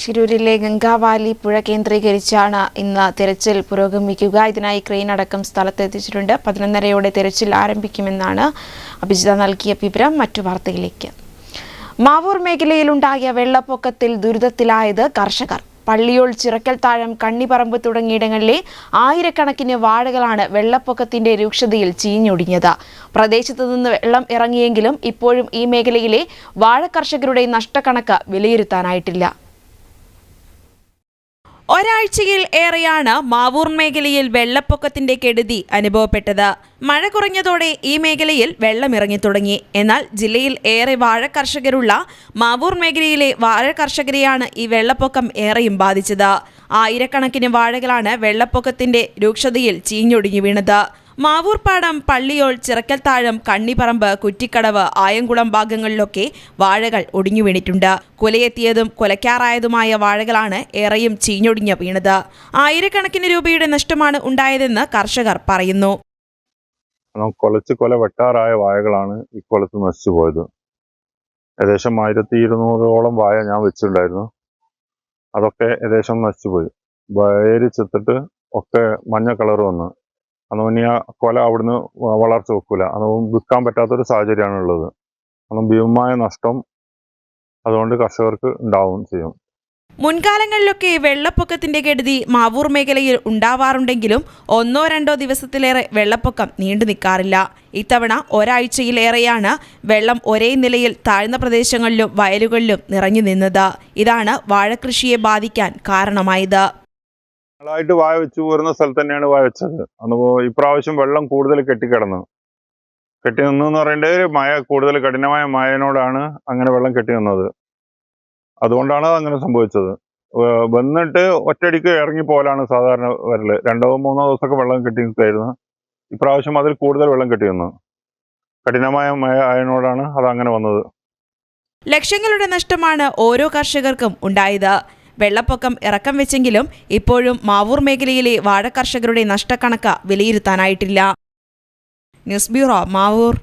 ശിരൂരിലെ ഗംഗാവാലി പുഴ കേന്ദ്രീകരിച്ചാണ് ഇന്ന് തിരച്ചിൽ പുരോഗമിക്കുക. ഇതിനായി ക്രെയിൻ അടക്കം സ്ഥലത്തെത്തിച്ചിട്ടുണ്ട്. പതിനൊന്നരയോടെ തിരച്ചിൽ ആരംഭിക്കുമെന്നാണ് അഭിജിത നൽകിയ വിവരം. മറ്റു വാർത്തയിലേക്ക് മാവൂർ മേഖലയിലുണ്ടായ വെള്ളപ്പൊക്കത്തിൽ ദുരിതത്തിലായത് കർഷകർ. പള്ളിയോൾ ചിറക്കൽ താഴം കണ്ണിപ്പറമ്പ് തുടങ്ങിയിടങ്ങളിലെ ആയിരക്കണക്കിന് വാഴകളാണ് വെള്ളപ്പൊക്കത്തിന്റെ രൂക്ഷതയിൽ ചീഞ്ഞൊടിഞ്ഞത്. പ്രദേശത്തു നിന്ന് വെള്ളം ഇറങ്ങിയെങ്കിലും ഇപ്പോഴും ഈ മേഖലയിലെ വാഴ കർഷകരുടെ നഷ്ടക്കണക്ക് വിലയിരുത്താനായിട്ടില്ല. ഒരാഴ്ചയിൽ ഏറെയാണ് മാവൂർ മേഖലയിൽ വെള്ളപ്പൊക്കത്തിന്റെ കെടുതി അനുഭവപ്പെട്ടത്. മഴ കുറഞ്ഞതോടെ ഈ മേഖലയിൽ വെള്ളമിറങ്ങി തുടങ്ങി. എന്നാൽ ജില്ലയിൽ ഏറെ വാഴ കർഷകരുള്ള മാവൂർ മേഖലയിലെ വാഴ കർഷകരെയാണ് ഈ വെള്ളപ്പൊക്കം ഏറെയും ബാധിച്ചത്. ആയിരക്കണക്കിന് വാഴകളാണ് വെള്ളപ്പൊക്കത്തിന്റെ രൂക്ഷതയിൽ ചീഞ്ഞൊടിഞ്ഞു വീണത്. മാവൂർ പാടം പള്ളിയോൾ ചിറക്കൽത്താഴം കണ്ണിപ്പറമ്പ് കുറ്റിക്കടവ് ആയംകുളം ഭാഗങ്ങളിലൊക്കെ വാഴകൾ ഒടിഞ്ഞു വീണിട്ടുണ്ട്. കുലയെത്തിയതും കൊലക്കാറായതുമായ വാഴകളാണ് ഏറെയും ചീഞ്ഞൊടിഞ്ഞ് വീണത്. ആയിരക്കണക്കിന് രൂപയുടെ നഷ്ടമാണ് ഉണ്ടായതെന്ന് കർഷകർ പറയുന്നു. കൊലച്ച് കൊല വെട്ടാറായ വാഴകളാണ് ഈ കൊലത്ത് നശിച്ചു പോയത്. ഏകദേശം ആയിരത്തി ഇരുന്നൂറോളം വാഴ ഞാൻ വെച്ചിട്ടുണ്ടായിരുന്നു. അതൊക്കെ ഏകദേശം നശിച്ചുപോയി വയറി ചെത്തിട്ട് ഒക്കെ മഞ്ഞ കളർ വന്ന്. അന്ന് ആ കൊല അവിടുന്ന് വളർച്ച വെക്കൂല. അത് വിൽക്കാൻ പറ്റാത്തൊരു സാഹചര്യമാണ് ഉള്ളത് കാരണം ഭീമമായ നഷ്ടം അതുകൊണ്ട് കർഷകർക്ക് ഉണ്ടാവും ചെയ്യും. മുൻകാലങ്ങളിലൊക്കെ വെള്ളപ്പൊക്കത്തിന്റെ കെടുതി മാവൂർ മേഖലയിൽ ഉണ്ടാവാറുണ്ടെങ്കിലും ഒന്നോ രണ്ടോ ദിവസത്തിലേറെ വെള്ളപ്പൊക്കം നീണ്ടു നിൽക്കാറില്ല. ഇത്തവണ ഒരാഴ്ചയിലേറെയാണ് വെള്ളം ഒരേ നിലയിൽ താഴ്ന്ന പ്രദേശങ്ങളിലും വയലുകളിലും നിറഞ്ഞു നിന്നത്. ഇതാണ് വാഴകൃഷിയെ ബാധിക്കാൻ കാരണമായത്. ായിട്ട് വായ വെച്ചു പോരുന്ന സ്ഥലത്ത് തന്നെയാണ് വായ വെച്ചത്. അന്ന് ഇപ്രാവശ്യം വെള്ളം കൂടുതൽ കെട്ടിക്കിടന്നു. കെട്ടി നിന്നു എന്ന് പറയേണ്ടത് മഴ കൂടുതൽ കഠിനമായ മഴയോടാണ് അങ്ങനെ വെള്ളം കെട്ടി നിന്നത്. അതുകൊണ്ടാണ് അങ്ങനെ സംഭവിച്ചത്. വന്നിട്ട് ഒറ്റയടിക്ക് ഇറങ്ങി പോലാണ് സാധാരണ വരൽ. രണ്ടോ മൂന്നോ ദിവസമൊക്കെ വെള്ളം കെട്ടി നിൽക്കായിരുന്നു. ഇപ്രാവശ്യം അതിൽ കൂടുതൽ വെള്ളം കെട്ടി നിന്നു. കഠിനമായ മഴ ആയതിനോടാണ് അത് അങ്ങനെ വന്നത്. ലക്ഷങ്ങളുടെ നഷ്ടമാണ് ഓരോ കർഷകർക്കും ഉണ്ടായത്. വെള്ളപ്പൊക്കം ഇറക്കം വെച്ചെങ്കിലും ഇപ്പോഴും മാവൂർ മേഖലയിലെ വാഴ കർഷകരുടെ നഷ്ടക്കണക്ക് വിലയിരുത്താനായിട്ടില്ല. News bureau Mavoor.